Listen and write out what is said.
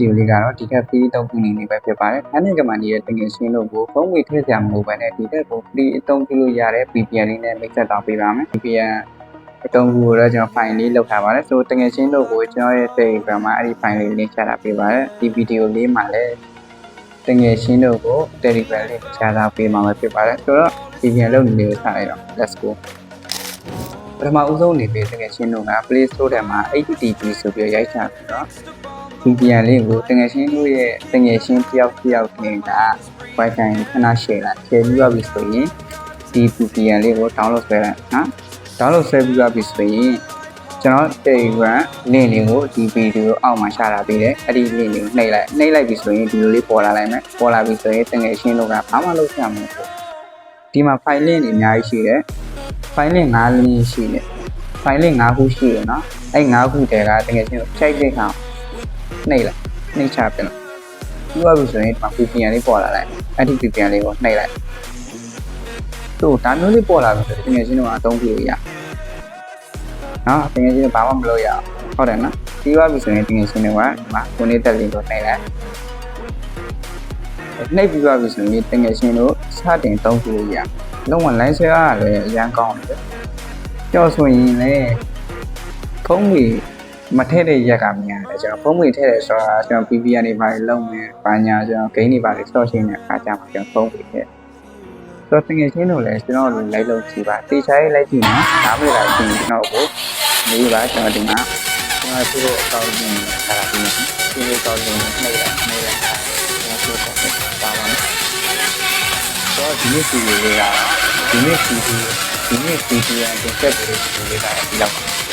ဒီယိုလေးကတော့ဒီကက် free အသုံးပြုနေနေပဲဖြစ်ပါတယ်။အဲ့ဒီကမှဒီရဲ့တကယ်ရှင်းလို့ကိုဖုန်းဝေထည့်ကြမလို့ပဲနဲ့ဒီကက်ကို free အသုံးပြုလို့ရတဲ့ VPN လေးနဲ့မိတ်ဆက်တောင်းပေးပါမယ်။ VPN အသုံးပြုလို့တော့ကျွန်တော် file လေးလောက်ထားပါတယ်။ဆိုတကယ်ရှင်းလို့ကိုကျွန်တော်ရဲ့ Telegram မှာအဲ့ဒီ file လေးလင်းချတာပေးပါတယ်။ဒီဗီဒီယိုလေးမှာလည်းတကယ်ရှင်းလို့ကို Telegram လေးချတာပေးမှာပဲဖြစ်ပါတယ်။ဆိုတော့ VPN လုပ်နေလေးကိုစလိုက်တော့ let's go ပထမဦးဆုံးအနေနဲ့တကယ်ရှင်းလို့က Play Store ထဲမှာ HTTP ဆိုပြီးရိုက်ချပြီးတော့ VPN လေးကိုတကယ်ရှင်းလို့ရဲ့တကယ်ရှင်းတယောက်တယောက်တင်က Wi-Fi ခဏ share လိုက် share ပြီးတော့ပြီဆိုရင်ဒီ VPN လေးကို download ဆွဲလိုက်နော် download ဆွဲပြီးတော့ပြီဆိုရင်ကျွန်တော် Telegram link လေးကိုဒီဗီဒီယိုအောက်မှာရှာတာပေးတယ်အဲ့ဒီ link လေးကိုနှိပ်လိုက်နှိပ်လိုက်ပြီဆိုရင်ဒီလိုလေးပေါ်လာလိုက်မယ်ပေါ်လာပြီဆိုရင်တကယ်ရှင်းလို့ကဘာမှလုပ်ရမှာမဟုတ်ဒီမှာ file link တွေအများကြီးရှိတယ် file link 5 link ရှိတယ် file link 5ခုရှိတယ်နော်အဲ့5ခုတည်းကတကယ်ချင်း check တဲ့အခါ နှိပ်လိုက်နှိပ်ချပြလိုက်ပြီးသွားပြီဆိုရင်ဒီမှာ VPN လေးပေါ်လာလိုက်အဲ့ဒီ VPN လေးကိုနှိပ်လိုက်တို့ဒါမျိုးလေးပေါ်လာပြီဆိုရင်တကယ်ချင်းတော့အသုံးပြုလို့ရနော်တကယ်ချင်းဘာမှမလုပ်ရအောင်ဟုတ်တယ်နော်ပြီးသွားပြီဆိုရင်တကယ်ချင်းတော့ဒီမှာကိုနေတဲ့လင်းကိုနှိပ်လိုက်နှိပ်ပြီးသွားပြီဆိုရင်တကယ်ချင်းတို့စတင်သုံးပြုလို့ရလုံးဝ line share ကလည်းအရန်ကောင်းတယ်ကြောက်ဆိုရင်လည်းဖုန်းကြီး မထည့်တဲ့ရက်ကများတယ်ကျွန်တော်ဖုန်းကြီးထည့်တယ်ဆိုတာကျွန်တော် VPN တွေပါလုံးမယ်ဘာညာကျွန်တော် game တွေပါဆော့ရှင်းတဲ့အခါကျမှကျွန်တော်ဖုန်းကြီးထည့်ဆိုတော့တကယ်ချင်းလို့လည်းကျွန်တော်တို့လိုက်လို့ကြည့်ပါတေချာရေးလိုက်ကြည့်နော်ဒါမှမဟုတ်ရှင်ကျွန်တော်ကိုမေးပါကျွန်တော်ဒီမှာကျွန်တော်သူ့အကောင့်ကြီးထားတာပြီးနော်ဒီလိုကောင့်ကြီးနှိပ်လိုက်နှိပ်လိုက်ကျွန်တော်သူ့ကောင့်ကြီးပါပါမယ်ဆိုတော့ဒီနေ့ဒီလေးကဒီနေ့ဒီဒီဒီနေ့ဒီဒီရန်တင်ဆက်ပြီးဒီလေးကဒီလောက်ပါ